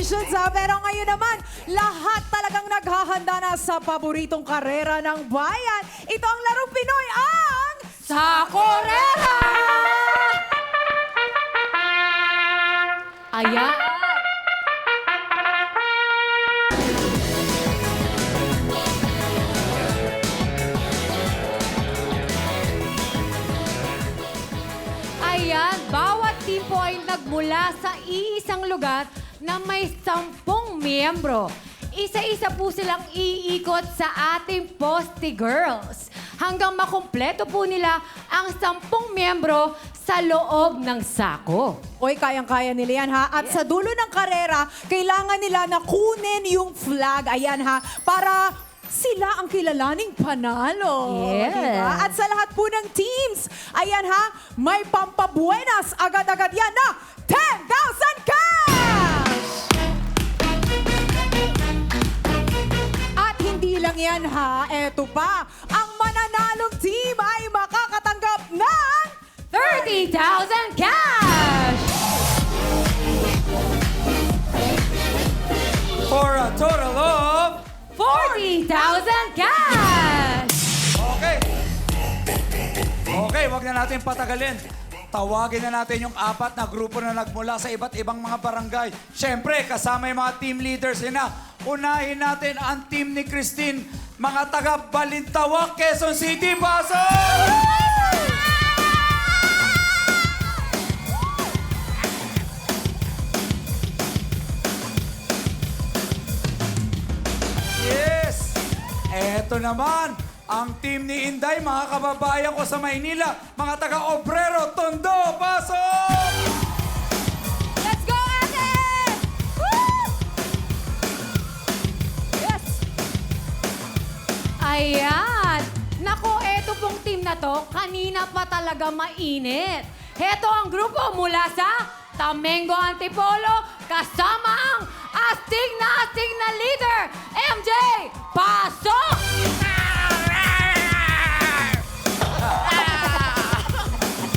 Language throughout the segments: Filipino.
Congratulations ha! Pero ngayon naman, lahat talagang naghahanda na sa paboritong karera ng bayan. Ito ang larong Pinoy ang... Sa Korera! Ayan. Ayan, bawat team po ay nagmula sa iisang lugar na may sampung miyembro. Isa-isa po silang iikot sa ating Poste Girls hanggang makumpleto po nila ang sampung miyembro sa loob ng sako. Oy, kayang-kaya nila yan ha. At sa dulo ng karera, kailangan nila na kunin yung flag. Ayan ha. Para sila ang kilalaning panalo. Yes. Diba? At sa lahat po ng teams, ayan ha, may pampabuenas agad-agad yan na yan ha, eto pa, ang mananalong team ay makakatanggap ng 30,000 cash! For a total of... 40,000 cash! Okay. Okay, wag na natin patagalin. Tawagin na natin yung apat na grupo na nagmula sa iba't ibang mga barangay. Siyempre, kasama yung mga team leaders nila. Unahin natin ang team ni Christine, mga taga Balintawak, Quezon City, pasok! Yes! Eto naman, ang team ni Inday, mga kababayan ko sa Maynila, mga taga-obrero, Tondo, pasok! Ayan! Nako, eto pong team na to, kanina pa talaga mainit. Heto ang grupo mula sa Tamengo Antipolo, kasama ang astig na astig na leader, MJ Pasok!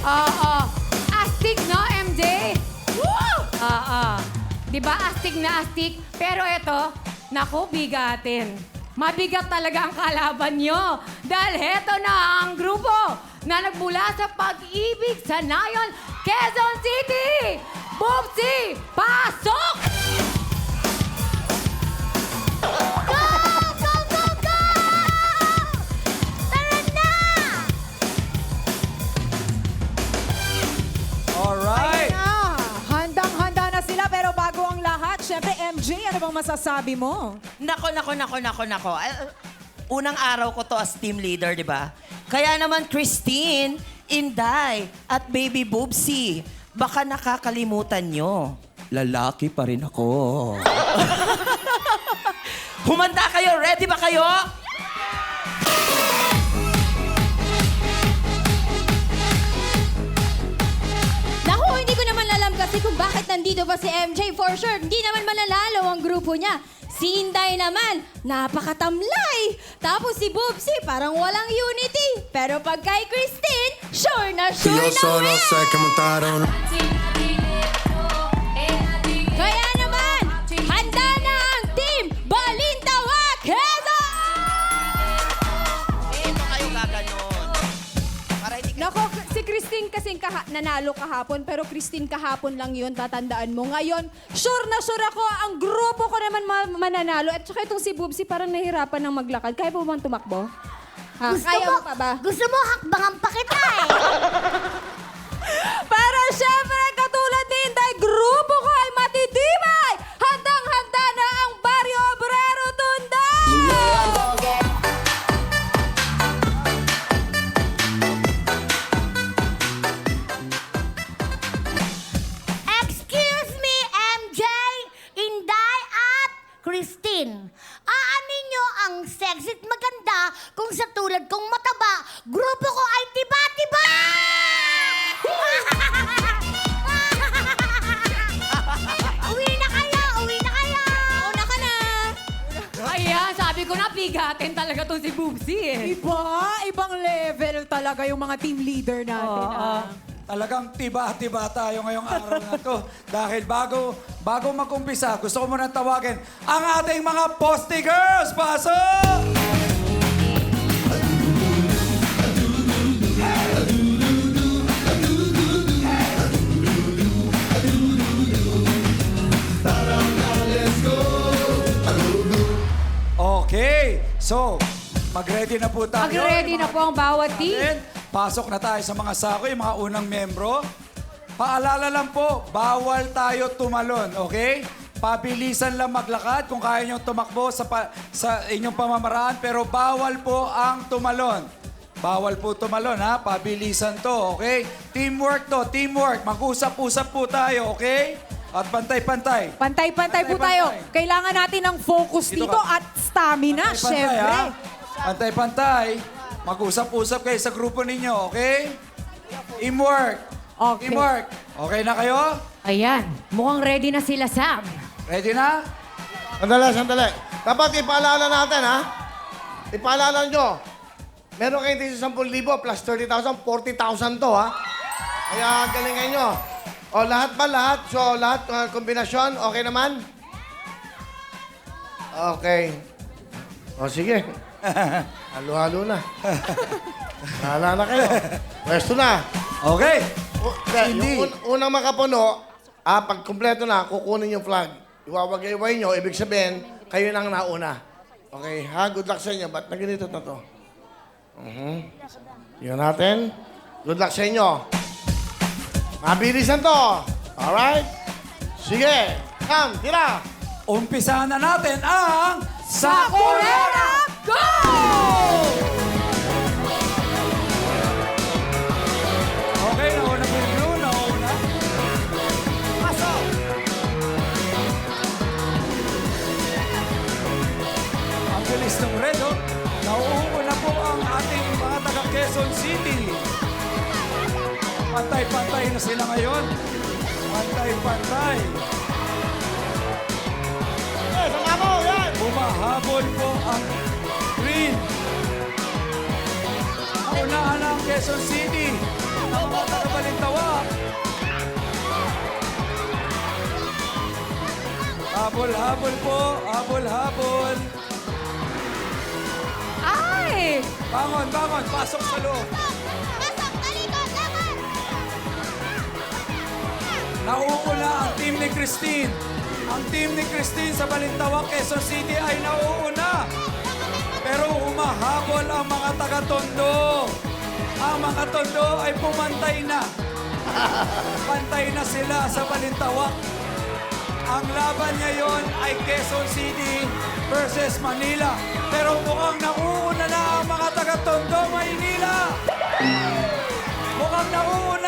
Oo. Astig, no, MJ? Woo! Oo. Di ba astig na astig? Pero eto, naku, bigatin. Mabigat talaga ang kalaban nyo. Dahil heto na ang grupo na nagmula sa pag-ibig sa Nayon, Quezon City! Bubsy, pasok! Bang masasabi mo? Nako, nako, nako, nako, nako. Uh, unang araw ko to as team leader, di ba? Kaya naman Christine, Inday, at Baby Boobsy, baka nakakalimutan nyo. Lalaki pa rin ako. Humanda kayo? Ready ba kayo? Kasi kung bakit nandito pa si MJ. For sure, hindi naman mananalo ang grupo niya. Si Inday naman, napakatamlay. Tapos si Boobsy, parang walang unity. Pero pag kay Christine, sure na sure na win! Nanalo kahapon, pero Christine kahapon lang yun, tatandaan mo. Ngayon, sure na sure ako, ang grupo ko naman ma- mananalo. At saka itong si Bubsy parang nahirapan ng maglakad. Kaya po bang tumakbo? Ha, kaya mo pa ba? Gusto mo hakbangan pa kita eh. sabi ko na, bigatin talaga to si Boobsy eh. Iba, ibang level talaga yung mga team leader natin. Oo. ah. Talagang tiba-tiba tayo ngayong araw na to. Dahil bago, bago mag-umpisa, gusto ko muna tawagin ang ating mga Posti Girls! Pasok! So mag-ready na po tayo. Mag-ready na po ang bawat team. Pasok na tayo sa mga sako, yung mga unang membro. Paalala lang po, bawal tayo tumalon, okay? Pabilisan lang maglakad kung kaya nyo tumakbo sa, pa- sa inyong pamamaraan, pero bawal po ang tumalon. Bawal po tumalon, ha? Pabilisan to, okay? Teamwork to, teamwork. Mag-usap-usap po tayo, okay? At pantay-pantay. Pantay-pantay po tayo. Pantay-pantay. Kailangan natin ng focus Dito dito ka. at stamina, Pantay-pantay, syempre. ha? Pantay-pantay. Mag-usap-usap kayo sa grupo ninyo, okay? Teamwork. Okay. Teamwork. Okay na kayo? Ayan, mukhang ready na sila, Sam. Ready na? Sandali, sandali. Dapat ipaalala natin, ha? Ipaalala nyo. Meron kayong tigil 10,000 plus 30,000, 40,000 to, ha? Kaya galingan nyo. O, lahat ba lahat? So, lahat, uh, kombinasyon, okay naman? Okay. O, sige. Halo-halo na. Hala na kayo. Pwesto na. Okay. O, hindi. Hindi. Yung un- unang makapuno, ah, pag kumpleto na, kukunin yung flag. Iwawagay-way nyo, ibig sabihin, kayo nang nauna. Okay, ha? Good luck sa inyo. Ba't na ganito na to? Mhm. Yun natin. Good luck sa inyo. Mabilisan to. Alright? Sige. Come, tira. Umpisa na natin ang Sakurera, go! Okay, nauna po yung blue, nauna. Pasok! Ang bilis ng red, oh. Nauuna ang ating mga taga Quezon City. Pantay-pantay na sila ngayon. Pantay-pantay. Yan. Humahabol po ang green. Naunahan na ang Quezon City. Ang mga taga-Balintawa. Habol-habol po. Habol-habol. Ay! Bangon, bangon. Pasok sa loob. Pasok, talikod, laban! Nauuna ang team ni Christine. Ang team ni Christine sa Balintawak, Quezon City ay nauuna. Pero humahabol ang mga taga-Tondo. Ang mga Tondo ay pumantay na. Pantay na sila sa Balintawak. Ang laban ngayon ay Quezon City versus Manila. Pero mukhang nauuna na ang mga taga-Tondo, Maynila. Mukhang nauuna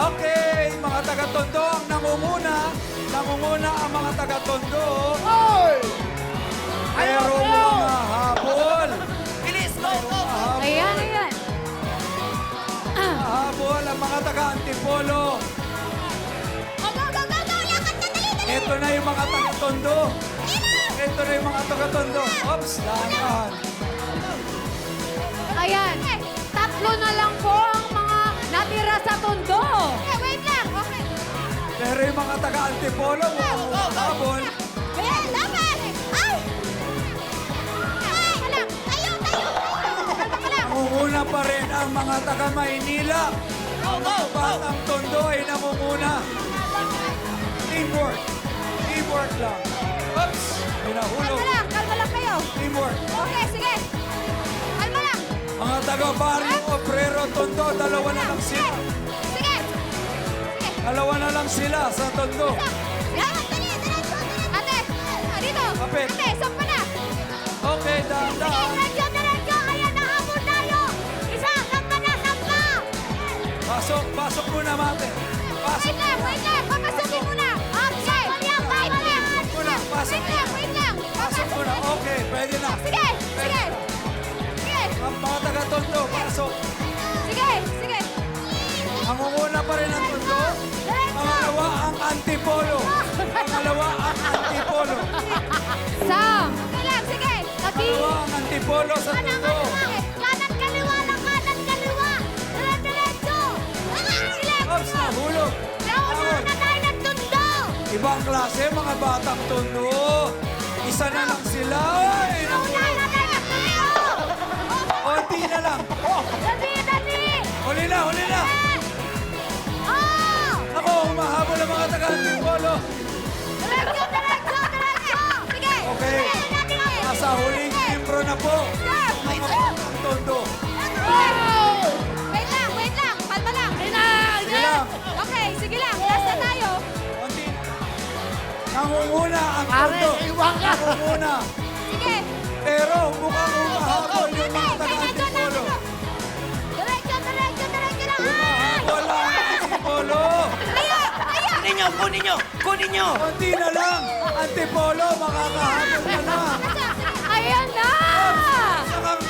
Okay, mga taga-tondo ang nangunguna. Nangunguna ang mga taga-tondo. Oy! Pero mga habol. Bilis, go, go! Ayan, ayan. Habol ang mga taga-antipolo. Go, go, go, go, go! Lakad na, dali, dali! Ito na yung mga taga-tondo. Ito na yung mga taga-tondo. Oops, dahan. Ayan. Tatlo na lang po natira sa tondo. Eh, wait lang, okay. Pero yung mga taga-antipolo, humahabol. Eh, laban! Ay! Ay! Tayo, tayo, tayo! Kalma ka lang! Nangunguna pa rin ang mga taga-Maynila. Ba't ang tondo ay nangunguna? Teamwork. Teamwork lang. Oops, pinahulog. Kalma lang, kalma lang kayo. Teamwork. Okay, sige. Lang. Mga taga-barrio Obrero Tondo, dalawa na lang sila. Sige. Dalawa na lang sila sa Tondo. Ate, ah, dito. Kapit. Ate, sampa na. Okay, dahan-dahan. diretso, diretso. Ayan, nahabol tayo. Isa, sampa na, sampa. Pasok, pasok muna, mate. Pasok Wait lang, wait lang. Papasukin muna. Okay. Wait lang, muna, pasok Wait lang, wait lang. Pasok muna. Okay, pwede na. Sige, sige. Ang mga taga-tondo, pasok. Sige, sige. Ang una pa rin ang tondo. Pangalawa ang antipolo. Pangalawa ang antipolo. Sam! Okay lang, sige. Taki. Pangalawa ang antipolo sa tondo. Kanan, kaliwa ng kanan, kaliwa. Dire-diretso. Ops, nahulog. Naunahan na tayo ng. Ibang klase, mga batang tondo. Isa na lang sila. Ay, nauna huli na, huli na. Oh! Ako, humahabol ang mga taga-antipolo. Diretso, diretso, diretso! Sige! Okay. Sige. Nasa huling timbro na po. Mga batang tondo. Wait lang, wait lang. Kalma lang. Sige lang. Okay, sige lang. Last na tayo. Konti. Nangunguna ang tondo. Nangunguna. Sige. Pero mukhang Kunin nyo, kunin nyo, kunin nyo. Konti na lang. Antipolo, makakahabol ka na. Ayan na! Sakang...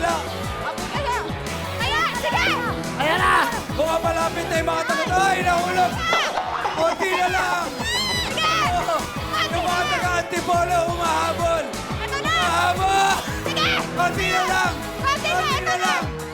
La. Ayan! Ayan! Sige! Ayan na! Mukhang malapit na yung mga taga... Ay, nahulog! Konti na lang! Oh, yung mga taga-antipolo, humahabol! Humahabol! Konti na lang! Konti na lang! Ibang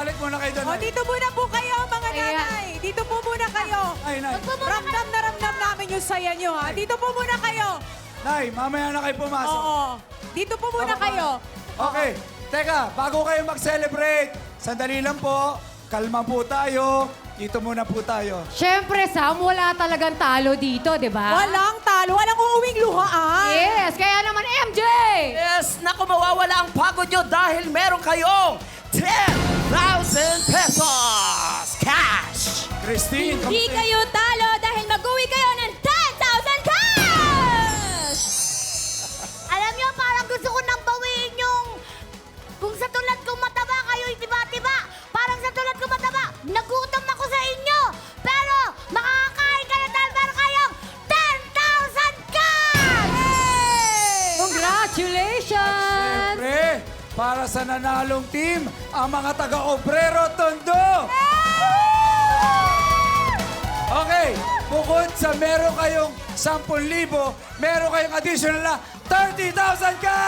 Balik muna kayo doon, O, dito muna po kayo, mga nanay. Dito po muna kayo. Ay, Nay. Ramdam na ramdam namin yung saya nyo, ha? Dito po muna kayo. Nay, mamaya na kayo pumasok. Oo. Dito po muna Tama ba? kayo. Okay. Teka, bago kayo mag-celebrate, sandali lang po. Kalma po tayo. Dito muna po tayo. Siyempre, Sam, wala talagang talo dito, di ba? Walang talo, walang uuwing luhaan. Yes, kaya naman MJ! Yes, naku, mawawala ang pagod nyo dahil meron kayong 10,000 pesos cash! Christine, Hindi kamusta- kayo talo dahil mag-uwi kayo para sa nanalong team, ang mga taga-obrero Tondo. Okay, bukod sa meron kayong 10,000, meron kayong additional na 30,000 ka!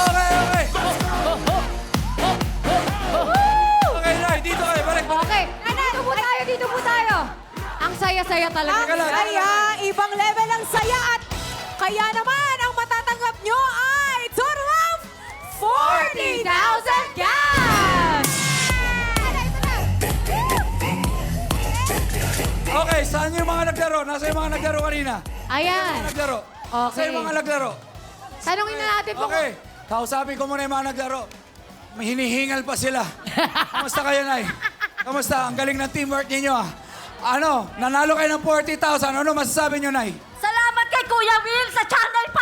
Okay, okay. Okay, Nay, dito kayo. Balik, balik. Okay, dito po tayo, dito po tayo. Ang saya-saya talaga. Ang Teka lang. saya, ibang level ang saya at kaya naman 40,000 cash! Okay, saan yung mga naglaro? Nasa yung mga naglaro kanina? Ayan. Naglaro? Okay. Saan yung mga naglaro? Tanungin na natin po. Okay, kausapin ko muna yung mga naglaro. May hinihingal pa sila. Kamusta kayo, Nay? Kamusta? Ang galing ng teamwork ninyo, ah. Ano, nanalo kayo ng 40,000. Ano masasabi nyo, Nay? Salamat kay Kuya Will sa Channel 5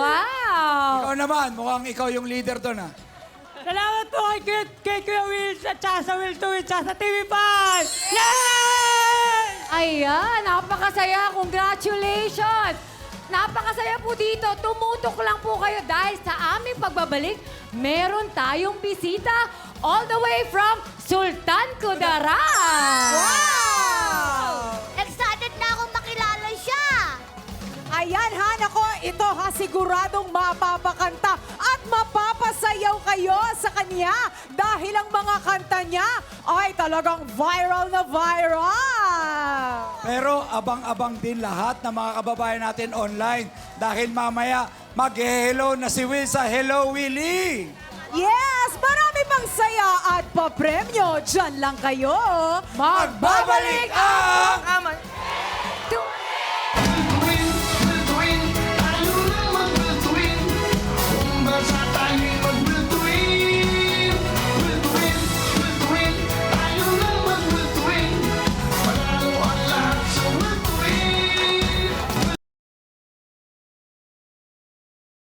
Wow! Ikaw naman, mukhang ikaw yung leader doon, ah. Salamat po kay, kay, kay Kuya Will at saka sa Will to Will sa TV5! Yay! Ayan, napakasaya. Congratulations! Napakasaya po dito. Tumutok lang po kayo dahil sa aming pagbabalik, meron tayong bisita all the way from Sultan Kudarat. Wow! Ha, siguradong mapapakanta at mapapasayaw kayo sa kanya dahil ang mga kanta niya ay talagang viral na viral. Pero abang-abang din lahat ng mga kababayan natin online dahil mamaya mag-hello na si Will sa Hello Willie! Yes, marami pang saya at papremyo. Diyan lang kayo. Magbabalik ang Tama.